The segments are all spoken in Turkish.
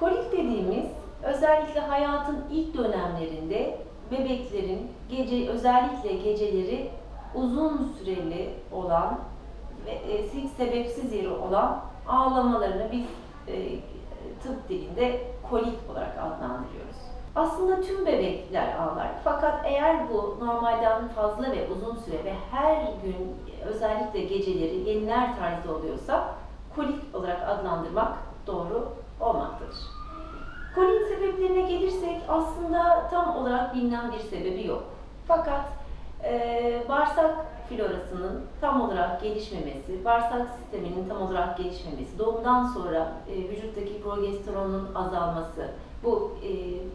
Kolik dediğimiz özellikle hayatın ilk dönemlerinde bebeklerin gece özellikle geceleri uzun süreli olan ve e, hiç sebepsiz yeri olan ağlamalarını biz e, tıp dilinde kolik olarak adlandırıyoruz. Aslında tüm bebekler ağlar fakat eğer bu normalden fazla ve uzun süre ve her gün özellikle geceleri yeniler tarzda oluyorsa kolik olarak adlandırmak doğru olmaktadır. Kolin sebeplerine gelirsek aslında tam olarak bilinen bir sebebi yok. Fakat e, bağırsak florasının tam olarak gelişmemesi, bağırsak sisteminin tam olarak gelişmemesi, doğumdan sonra e, vücuttaki progesteronun azalması, bu e,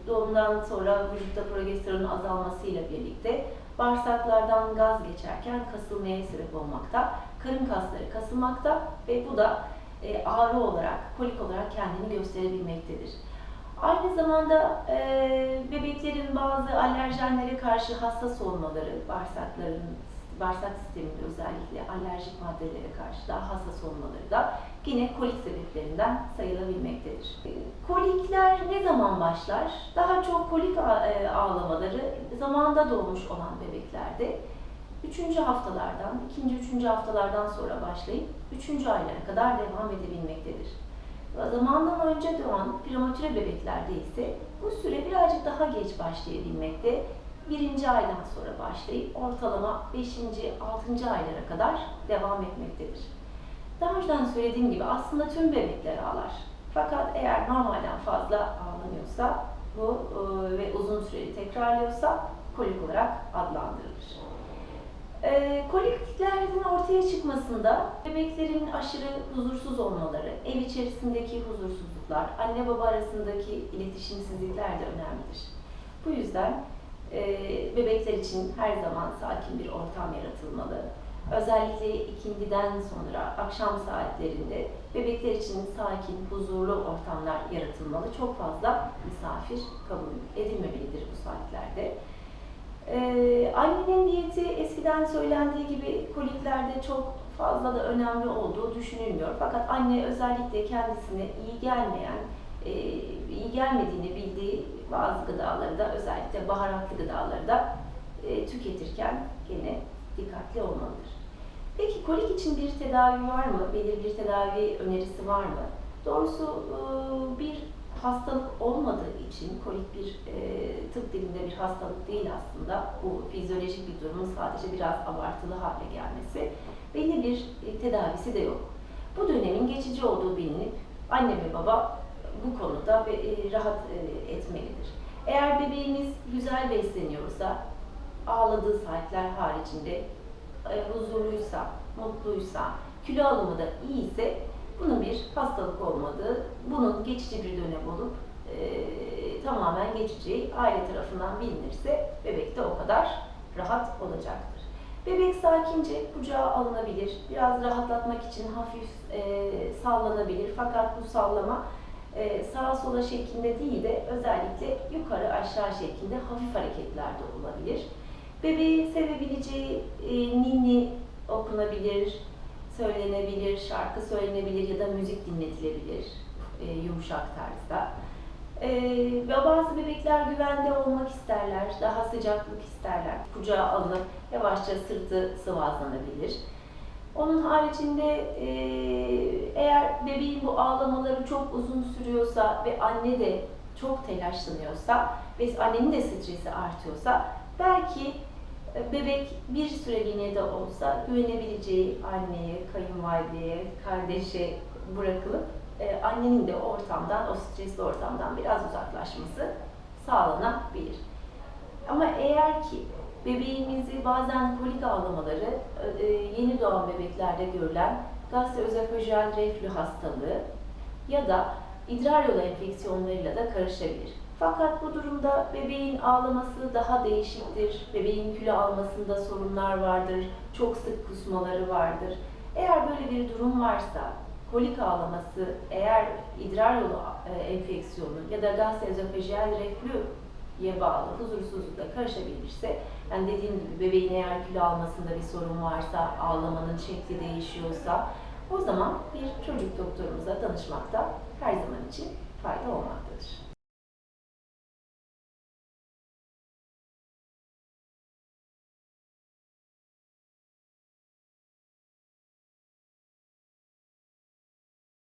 doğumdan sonra vücutta progesteronun azalmasıyla birlikte bağırsaklardan gaz geçerken kasılmaya sebep olmakta, karın kasları kasılmakta ve bu da e, ağrı olarak, kolik olarak kendini gösterebilmektedir. Aynı zamanda e, bebeklerin bazı alerjenlere karşı hassas olmaları, bağırsakların, bağırsak sisteminde özellikle alerjik maddelere karşı daha hassas olmaları da yine kolik sebeplerinden sayılabilmektedir. E, Kolikler ne zaman başlar? Daha çok kolik e, ağlamaları zamanda doğmuş olan bebeklerde 3. haftalardan, 2. 3. haftalardan sonra başlayıp 3. aylara kadar devam edebilmektedir. Zamandan önce doğan prematüre bebeklerde ise bu süre birazcık daha geç başlayabilmekte. Birinci aydan sonra başlayıp ortalama 5. 6. aylara kadar devam etmektedir. Daha önceden söylediğim gibi aslında tüm bebekler ağlar. Fakat eğer normalden fazla ağlanıyorsa bu e, ve uzun süreli tekrarlıyorsa kolik olarak adlandırılır. E, koliklerin ortaya çıkmasında bebeklerin aşırı huzursuz olmaları, ev içerisindeki huzursuzluklar, anne baba arasındaki iletişimsizlikler de önemlidir. Bu yüzden e, bebekler için her zaman sakin bir ortam yaratılmalı. Özellikle ikindiden sonra akşam saatlerinde bebekler için sakin, huzurlu ortamlar yaratılmalı. Çok fazla misafir kabul edilmemelidir bu saatlerde. Ee, annenin diyeti eskiden söylendiği gibi koliklerde çok fazla da önemli olduğu düşünülmüyor. Fakat anne özellikle kendisine iyi gelmeyen, e, iyi gelmediğini bildiği bazı gıdaları da özellikle baharatlı gıdaları da e, tüketirken gene dikkatli olmalıdır. Peki kolik için bir tedavi var mı? Belirli bir tedavi önerisi var mı? Doğrusu e, bir hastalık olmadığı için kolik bir e, tıp dilinde bir hastalık değil aslında. Bu fizyolojik bir durumun sadece biraz abartılı hale gelmesi. Belli bir e, tedavisi de yok. Bu dönemin geçici olduğu bilinip anne ve baba bu konuda ve, e, rahat e, etmelidir. Eğer bebeğiniz güzel besleniyorsa, ağladığı saatler haricinde e, huzurluysa, mutluysa, kilo alımı da iyiyse bunun bir hastalık olmadığı, bunun geçici bir dönem olup e, tamamen geçeceği aile tarafından bilinirse bebek de o kadar rahat olacaktır. Bebek sakince kucağa alınabilir, biraz rahatlatmak için hafif e, sallanabilir fakat bu sallama e, sağa sola şeklinde değil de özellikle yukarı aşağı şeklinde hafif hareketlerde olabilir. Bebeği sevebileceği e, ninni okunabilir, söylenebilir, şarkı söylenebilir ya da müzik dinletilebilir e, yumuşak tarzda. E, ve bazı bebekler güvende olmak isterler, daha sıcaklık isterler. Kucağa alınıp yavaşça sırtı sıvazlanabilir. Onun haricinde e, eğer bebeğin bu ağlamaları çok uzun sürüyorsa ve anne de çok telaşlanıyorsa ve annenin de stresi artıyorsa belki bebek bir süreliğine de olsa güvenebileceği anneye, kayınvalideye, kardeşe bırakılıp e, annenin de ortamdan, o stresli ortamdan biraz uzaklaşması sağlanabilir. Ama eğer ki bebeğimizi bazen kolik ağlamaları e, yeni doğan bebeklerde görülen gastroözofajal reflü hastalığı ya da idrar yolu enfeksiyonlarıyla da karışabilir. Fakat bu durumda bebeğin ağlaması daha değişiktir. Bebeğin kilo almasında sorunlar vardır. Çok sık kusmaları vardır. Eğer böyle bir durum varsa kolik ağlaması eğer idrar yolu e, enfeksiyonu ya da gastroözofajal reflüye bağlı huzursuzlukla karışabilirse yani dediğim gibi bebeğin eğer kilo almasında bir sorun varsa, ağlamanın şekli değişiyorsa o zaman bir çocuk doktorumuza danışmakta her zaman için fayda olmaktadır.